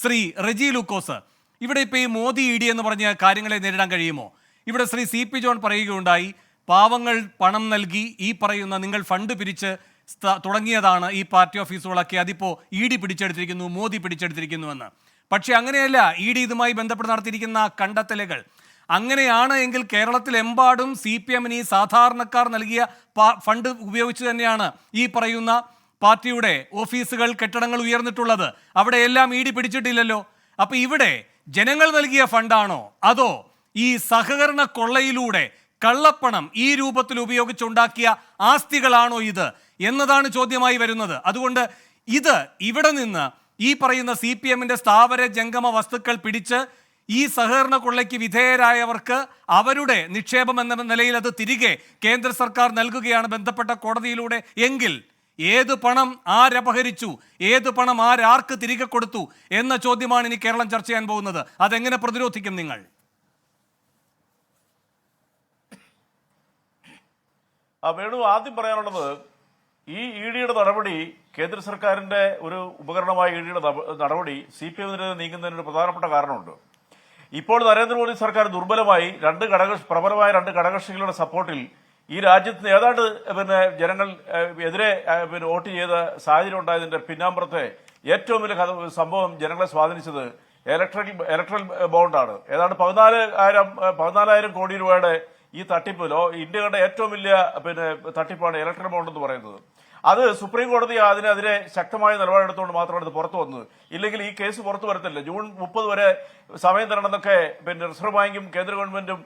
ശ്രീ റെജി ലൂക്കോസ് ഇവിടെ ഇപ്പോൾ ഈ മോദി ഇ ഡി എന്ന് പറഞ്ഞ കാര്യങ്ങളെ നേരിടാൻ കഴിയുമോ? ഇവിടെ ശ്രീ സി പി ജോൺ പറയുകയുണ്ടായി പാവങ്ങൾ പണം നൽകി ഈ പറയുന്ന നിങ്ങൾ ഫണ്ട് പിരിച്ച് തുടങ്ങിയതാണ് ഈ പാർട്ടി ഓഫീസുകളൊക്കെ അതിപ്പോൾ ഇ ഡി പിടിച്ചെടുത്തിരിക്കുന്നു മോദി പിടിച്ചെടുത്തിരിക്കുന്നുവെന്ന് പക്ഷേ അങ്ങനെയല്ല ഇ ഡി ഇതുമായി ബന്ധപ്പെട്ട് നടത്തിയിരിക്കുന്ന കണ്ടെത്തലുകൾ. അങ്ങനെയാണ് എങ്കിൽ കേരളത്തിലെമ്പാടും സി പി എമ്മിന് ഈ സാധാരണക്കാർ നൽകിയ ഫണ്ട് ഉപയോഗിച്ച് തന്നെയാണ് ഈ പറയുന്ന പാർട്ടിയുടെ ഓഫീസുകൾ കെട്ടിടങ്ങൾ ഉയർന്നിട്ടുള്ളത് അവിടെ എല്ലാം ഡി പിടിച്ചിട്ടില്ലല്ലോ. അപ്പൊ ഇവിടെ ജനങ്ങൾ നൽകിയ ഫണ്ടാണോ? അതോ ഈ സഹകരണ കൊള്ളയിലൂടെ കള്ളപ്പണം ഈ രൂപത്തിൽ ഉപയോഗിച്ചുണ്ടാക്കിയ ആസ്തികളാണോ ഇത് എന്നതാണ് ചോദ്യമായി വരുന്നത്. അതുകൊണ്ട് ഇത് ഇവിടെ നിന്ന് ഈ പറയുന്ന സി പി എമ്മിന്റെ സ്ഥാവര ജംഗമ വസ്തുക്കൾ പിടിച്ച് ഈ സഹകരണ കൊള്ളയ്ക്ക് വിധേയരായവർക്ക് അവരുടെ നിക്ഷേപം എന്ന നിലയിൽ അത് തിരികെ കേന്ദ്ര സർക്കാർ നൽകുകയാണ് ബന്ധപ്പെട്ട കോടതിയിലൂടെ. എങ്കിൽ ഏത് പണം ആരപഹരിച്ചു ഏത് പണം ആരാർക്ക് തിരികെ കൊടുത്തു? എന്ന ചോദ്യമാണ് ഇനി കേരളം ചർച്ച ചെയ്യാൻ പോകുന്നത്. അതെങ്ങനെ പ്രതിരോധിക്കും നിങ്ങൾ? വേണു ആദ്യം പറയാനുള്ളത് ഈ ഇ ഡിയുടെ നടപടി കേന്ദ്ര സർക്കാരിന്റെ ഒരു ഉപകരണമായ ഇ ഡിയുടെ നടപടി സി പി എമ്മിനെതിരെ നീങ്ങുന്നതിന് ഒരു പ്രധാനപ്പെട്ട കാരണമുണ്ട്. ഇപ്പോൾ നരേന്ദ്രമോദി സർക്കാർ ദുർബലമായി രണ്ട് ഘടക പ്രബലമായ രണ്ട് ഘടകകക്ഷികളുടെ സപ്പോർട്ടിൽ ഈ രാജ്യത്ത് ഏതാണ്ട് പിന്നെ ജനങ്ങൾ എതിരെ പിന്നെ വോട്ട് ചെയ്ത സാഹചര്യം ഉണ്ടായതിന്റെ പിന്നാമ്പുറത്തെ ഏറ്റവും വലിയ സംഭവം ജനങ്ങളെ സ്വാധീനിച്ചത് ഇലക്ട്രൽ ഇലക്ട്രൽ ബോണ്ടാണ് ഏതാണ്ട് പതിനാല് ആയിരം പതിനാലായിരം കോടി രൂപയുടെ ഈ തട്ടിപ്പ് ലോ ഇന്ത്യയുടെ ഏറ്റവും വലിയ പിന്നെ തട്ടിപ്പാണ് ഇലക്ട്രൽ ബോണ്ട് എന്ന് പറയുന്നത്. അത് സുപ്രീം കോടതി അതിനെതിരെ ശക്തമായ നിലപാടെടുത്തുകൊണ്ട് മാത്രമാണ് ഇത് പുറത്തു വന്നത്. ഇല്ലെങ്കിൽ ഈ കേസ് പുറത്തു വരത്തില്ല. ജൂൺ മുപ്പത് വരെ സമയം തരണമെന്നൊക്കെ പിന്നെ റിസർവ് ബാങ്കും കേന്ദ്ര ഗവൺമെന്റും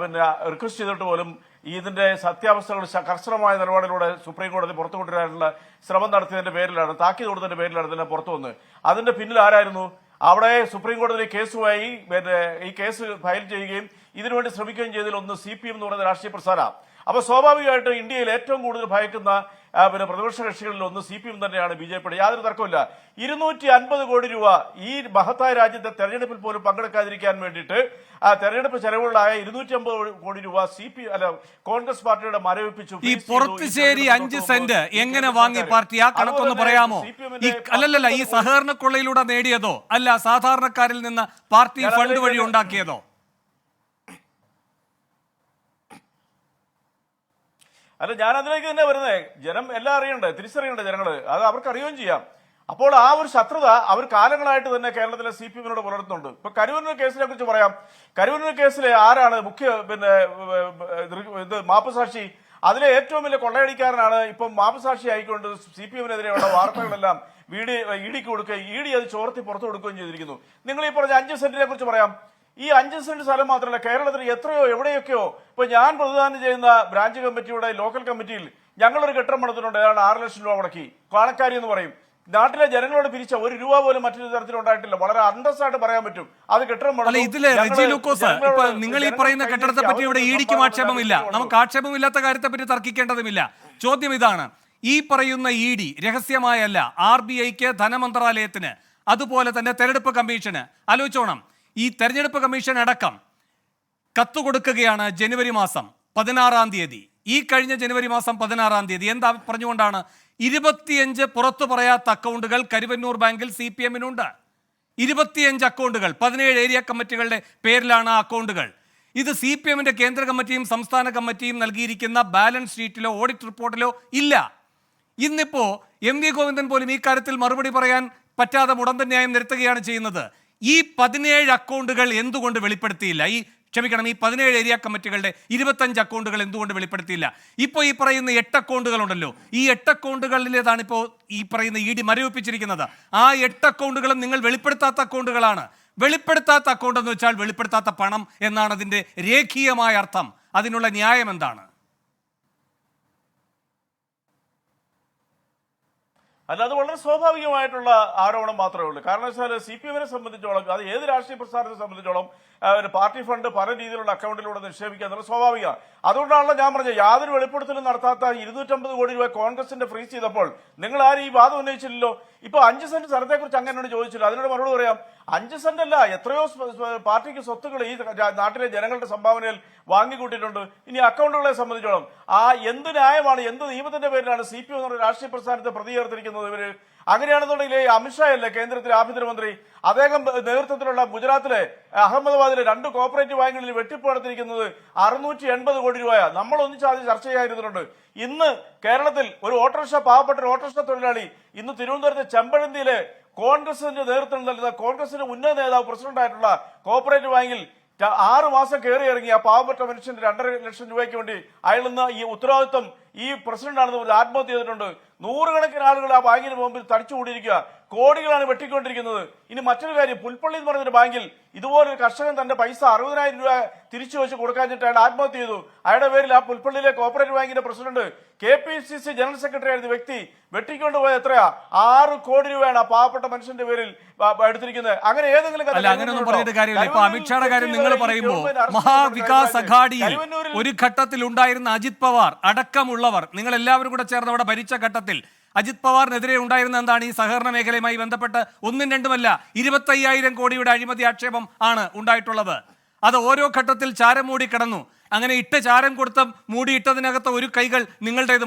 പിന്നെ റിക്വസ്റ്റ് ചെയ്തിട്ട് പോലും ഇതിന്റെ സത്യാവസ്ഥകൾ കർശനമായ നിലപാടിലൂടെ സുപ്രീം കോടതി പുറത്തു കൊണ്ടുവരാനുള്ള ശ്രമം നടത്തിയതിന്റെ പേരിലാണ് താക്കി കൊടുത്തതിന്റെ പേരിലാണ് ഇതെല്ലാം പുറത്തു വന്നത്. അതിന്റെ പിന്നിൽ ആരായിരുന്നു? അവിടെ സുപ്രീം കോടതി കേസുമായി പിന്നെ ഈ കേസ് ഫയൽ ചെയ്യുകയും ഇതിനുവേണ്ടി ശ്രമിക്കുകയും ചെയ്തതിൽ ഒന്ന് സി പി എം എന്ന് പറയുന്ന രാഷ്ട്രീയ പ്രസ്ഥാന അപ്പൊ സ്വാഭാവികമായിട്ട് ഇന്ത്യയിൽ ഏറ്റവും കൂടുതൽ ഭയക്കുന്ന പിന്നെ പ്രതിപക്ഷ കക്ഷികളിൽ ഒന്ന് സി പി എം തന്നെയാണ് ബി ജെ പിയുടെ. യാതൊരു തർക്കമില്ല ഇരുന്നൂറ്റി അൻപത് കോടി രൂപ ഈ മഹത്തായ രാജ്യത്തെ തെരഞ്ഞെടുപ്പിൽ പോലും പങ്കെടുക്കാതിരിക്കാൻ വേണ്ടിയിട്ട് ആ തെരഞ്ഞെടുപ്പ് ചെലവുകളായ ഇരുന്നൂറ്റി അമ്പത് കോടി രൂപ സി പി അല്ല കോൺഗ്രസ് പാർട്ടിയുടെ മരവിപ്പിച്ചു. ഈ. പുറത്തുശ്ശേരി അഞ്ച് സെന്റ് എങ്ങനെ വാങ്ങി. പാർട്ടി ആ കണക്കൊന്ന് പറയാമോ? അല്ലല്ല ഈ സഹകരണ കൊള്ളയിലൂടെ നേടിയതോ? അല്ല സാധാരണക്കാരിൽ നിന്ന് പാർട്ടി ഫണ്ട് വഴി ഉണ്ടാക്കിയതോ? അല്ല ഞാൻ അതിലേക്ക് തന്നെ വരുന്നേ. ജനം എല്ലാം അറിയണ്ടേ തിരിച്ചറിയണ്ടേ ജനങ്ങൾ? അത് അവർക്ക് അറിയുകയും ചെയ്യാം. അപ്പോൾ ആ ഒരു ശത്രുത അവർ കാലങ്ങളായിട്ട് തന്നെ കേരളത്തിലെ സി പി എമ്മിനോട് പുലർത്തുന്നുണ്ട്. ഇപ്പൊ കരുവന്നൂർ കേസിനെ കുറിച്ച് പറയാം. കരുവന്നൂർ കേസിൽ ആരാണ് മുഖ്യ പിന്നെ ഇത് മാപ്പുസാക്ഷി? അതിലെ ഏറ്റവും വലിയ കൊള്ളയടിക്കാരനാണ് ഇപ്പം മാപ്പുസാക്ഷി ആയിക്കൊണ്ട് സി പി എമ്മിനെതിരെയുള്ള വാർത്തകളെല്ലാം വീടി ഇ ഡിക്ക് കൊടുക്കുകയും ഇ ഡി അത് ചോർത്തി പുറത്തു കൊടുക്കുകയും ചെയ്തിരിക്കുന്നു. നിങ്ങൾ ഈ പറഞ്ഞ അഞ്ച് സെന്റിനെ കുറിച്ച് പറയാം. ഈ അഞ്ച് സെന്റ് സ്ഥലം മാത്രമല്ല കേരളത്തിൽ എത്രയോ എവിടെയൊക്കെയോ. ഇപ്പൊ ഞാൻ പ്രതിദാനം ചെയ്യുന്ന ബ്രാഞ്ച് കമ്മിറ്റിയുടെ ലോക്കൽ കമ്മിറ്റിയിൽ ഞങ്ങളൊരു കെട്ടിടം പണിതിട്ടുണ്ട് ഏതാണ്ട് ആറ് ലക്ഷം രൂപ മുടക്കി. പാണക്കാരി എന്ന് പറയും. നാട്ടിലെ ജനങ്ങളോട് പിരിച്ച ഒരു രൂപ പോലും മറ്റൊരു തരത്തിൽ ഉണ്ടായിട്ടില്ല വളരെ അന്തസ്സായിട്ട് പറയാൻ പറ്റും. അത് കെട്ടിടം ഇതിൽ റെജി ലൂക്കോസ് നിങ്ങൾ ഈ പറയുന്ന കെട്ടിടത്തെ പറ്റി ഇവിടെ ഈടിക്കും ആക്ഷേപമില്ല നമുക്ക് നമുക്ക് ആക്ഷേപമില്ലാത്ത കാര്യത്തെ പറ്റി തർക്കിക്കേണ്ടതുമില്ല. ചോദ്യം ഇതാണ്. ഈ പറയുന്ന ഇ ഡി രഹസ്യമായല്ല ആർ ബി ഐക്ക് ധനമന്ത്രാലയത്തിന് അതുപോലെ തന്നെ തെരഞ്ഞെടുപ്പ് കമ്മീഷന്. ആലോചിച്ചോണം. ഈ തെരഞ്ഞെടുപ്പ് കമ്മീഷൻ അടക്കം കത്ത് കൊടുക്കുകയാണ് ജനുവരി മാസം പതിനാറാം തീയതി. ഈ കഴിഞ്ഞ ജനുവരി മാസം പതിനാറാം തീയതി. എന്താ പറഞ്ഞുകൊണ്ടാണ് ഇരുപത്തിയഞ്ച് പുറത്തു പറയാത്ത അക്കൗണ്ടുകൾ കരുവന്നൂർ ബാങ്കിൽ സി പി എമ്മിനുണ്ട്. ഇരുപത്തിയഞ്ച് അക്കൗണ്ടുകൾ പതിനേഴ് ഏരിയ കമ്മിറ്റികളുടെ പേരിലാണ് ആ അക്കൗണ്ടുകൾ. ഇത് സി പി എമ്മിന്റെ കേന്ദ്ര കമ്മിറ്റിയും സംസ്ഥാന കമ്മിറ്റിയും നൽകിയിരിക്കുന്ന ബാലൻസ് ഷീറ്റിലോ ഓഡിറ്റ് റിപ്പോർട്ടിലോ ഇല്ല. ഇന്നിപ്പോൾ എം വി ഗോവിന്ദൻ പോലും ഈ കാര്യത്തിൽ മറുപടി പറയാൻ പറ്റാതെ മുടന്തൻ ന്യായം നിരത്തുകയാണ് ചെയ്യുന്നത്. ഈ പതിനേഴ് അക്കൗണ്ടുകൾ എന്തുകൊണ്ട് വെളിപ്പെടുത്തിയില്ല? ഈ ക്ഷമിക്കണം ഈ പതിനേഴ് ഏരിയ കമ്മിറ്റികളുടെ ഇരുപത്തഞ്ച് അക്കൗണ്ടുകൾ എന്തുകൊണ്ട് വെളിപ്പെടുത്തിയില്ല? ഇപ്പോൾ ഈ പറയുന്ന എട്ട് അക്കൗണ്ടുകൾ ഉണ്ടല്ലോ. ഈ എട്ട് അക്കൗണ്ടുകളിലേതാണ് ഇപ്പോൾ ഈ പറയുന്ന ഇ ഡി മരവിപ്പിച്ചിരിക്കുന്നത്. ആ എട്ട് അക്കൗണ്ടുകളും നിങ്ങൾ വെളിപ്പെടുത്താത്ത അക്കൗണ്ടുകളാണ്. വെളിപ്പെടുത്താത്ത അക്കൗണ്ട് എന്ന് വെച്ചാൽ വെളിപ്പെടുത്താത്ത പണം എന്നാണ് അതിന്റെ രേഖീയമായ അർത്ഥം. അതിനുള്ള ന്യായം എന്താണ്? അല്ല അത് വളരെ സ്വാഭാവികമായിട്ടുള്ള ആരോപണം മാത്രമേ ഉള്ളൂ. കാരണം വെച്ചാൽ സി പി എമ്മിനെ സംബന്ധിച്ചോളം അത് ഏത് രാഷ്ട്രീയ പ്രസ്ഥാനത്തെ സംബന്ധിച്ചോളം ഒരു പാർട്ടി ഫണ്ട് പല രീതിയിലുള്ള അക്കൗണ്ടിലൂടെ നിക്ഷേപിക്കുക എന്നുള്ളത് സ്വാഭാവികമാണ്. അതുകൊണ്ടാണല്ലോ ഞാൻ പറഞ്ഞത് യാതൊരു വെളിപ്പെടുത്തലും നടത്താത്ത ഇരുന്നൂറ്റമ്പത് കോടി രൂപ കോൺഗ്രസിന്റെ ഫ്രീസ് ചെയ്തപ്പോൾ നിങ്ങൾ ആരും ഈ വാദം ഉന്നയിച്ചില്ലല്ലോ. ഇപ്പൊ അഞ്ച് സെന്റ് സ്ഥലത്തെക്കുറിച്ച് അങ്ങനെയാണ് ചോദിച്ചില്ല അതിനോട് മറുപടി പറയാം. അഞ്ച് സെന്റ് അല്ല എത്രയോ പാർട്ടിക്ക് സ്വത്തുക്കൾ ഈ നാട്ടിലെ ജനങ്ങളുടെ സംഭാവനയിൽ വാങ്ങിക്കൂട്ടിയിട്ടുണ്ട്. ഇനി അക്കൗണ്ടുകളെ സംബന്ധിച്ചോളം ആ എന്ത് ന്യായമാണ് എന്ത് നിയമത്തിന്റെ പേരിലാണ് സി പി എം എന്ന രാഷ്ട്രീയ പ്രസ്ഥാനത്തെ പ്രതി വെട്ടിക്കുന്നത് ഇവർ അങ്ങനെയാണെന്നുണ്ടെങ്കിൽ അമിത്ഷാ അല്ലേ കേന്ദ്രത്തിലെ ആഭ്യന്തരമന്ത്രി? അദ്ദേഹം നേതൃത്വത്തിലുള്ള ഗുജറാത്തിലെ അഹമ്മദാബാദിലെ രണ്ട് കോപ്പറേറ്റീവ് ബാങ്കുകളിൽ വെട്ടിപ്പ് നടത്തിയിരിക്കുന്നത് അറുന്നൂറ്റി എൺപത് കോടി രൂപയാ. നമ്മൾ ഒന്നിച്ച് ആദ്യം ചർച്ച ചെയ്യാതിരുന്നുണ്ട് ഇന്ന് കേരളത്തിൽ ഒരു ഓട്ടോറിക്ഷ പാവപ്പെട്ട ഒരു ഓട്ടോറിക്ഷ തൊഴിലാളി ഇന്ന് തിരുവനന്തപുരത്തെ ചെമ്പഴന്തിയിലെ കോൺഗ്രസിന്റെ നേതൃത്വം നൽകുന്ന കോൺഗ്രസിന്റെ ഉന്നത നേതാവ് പ്രസിഡന്റായിട്ടുള്ള കോപ്പറേറ്റീവ് ബാങ്കിൽ ആറ് മാസം കയറി ഇറങ്ങി ആ പാവപ്പെട്ട മനുഷ്യന്റെ രണ്ടര ലക്ഷം രൂപയ്ക്ക് വേണ്ടി അയാൾ ഈ ഉത്തരവാദിത്വം ഈ പ്രസിഡന്റ് ആണെന്ന് പറഞ്ഞ് ആത്മഹത്യ ചെയ്തിട്ടുണ്ട്. നൂറുകണക്കിന് ആളുകൾ ആ ബാങ്കിന് മുമ്പിൽ തടിച്ചുകൂടിയിരിക്കുക കോടികളാണ് വെട്ടിക്കൊണ്ടിരിക്കുന്നത്. ഇനി മറ്റൊരു കാര്യം പുൽപ്പള്ളി എന്ന് പറഞ്ഞൊരു ബാങ്കിൽ ഇതുപോലൊരു കർഷകൻ തന്റെ പൈസ അറുപതിനായിരം രൂപ തിരിച്ചു വെച്ച് കൊടുക്കാഞ്ഞിട്ട് അയാൾ ആത്മഹത്യ ചെയ്തു. അയാളുടെ പേരിൽ ആ പുൽപ്പള്ളിയിലെ കോപ്പറേറ്റീവ് ബാങ്കിന്റെ president K P C C general secretary ആയിരുന്ന വ്യക്തി വെട്ടിക്കൊണ്ടുപോയ എത്രയാ? ആറ് കോടി രൂപയാണ് ആ പാവപ്പെട്ട മനുഷ്യന്റെ പേരിൽ എടുത്തിരിക്കുന്നത്. അങ്ങനെ ഏതെങ്കിലും അങ്ങനെയൊന്നും? പറഞ്ഞിട്ട് കാര്യമില്ല. ഇപ്പൊ അമിത്ഷായുടെ കാര്യം നിങ്ങൾ പറയുമ്പോൾ മഹാവികാസ് അഘാഡിയിൽ ഒരു ഘട്ടത്തിൽ ഉണ്ടായിരുന്ന അജിത് പവാർ അടക്കമുള്ളവർ നിങ്ങൾ എല്ലാവരും കൂടെ ചേർന്ന് അവിടെ ഭരിച്ച ഘട്ടത്തിൽ അജിത് പവാറിനെതിരെ ഉണ്ടായിരുന്ന എന്താണ് ഈ സഹകരണ മേഖലയുമായി ബന്ധപ്പെട്ട് ഒന്നും രണ്ടുമല്ല ഇരുപത്തയ്യായിരം കോടിയുടെ അഴിമതി ആക്ഷേപം ആണ് ഉണ്ടായിട്ടുള്ളത്. അത് ഓരോ ഘട്ടത്തിൽ ചാരം മൂടി കിടന്നു. അങ്ങനെ ഇട്ട ചാരം കൊടുത്ത മൂടിയിട്ടതിനകത്ത് ഒരു കൈകൾ നിങ്ങളുടേത്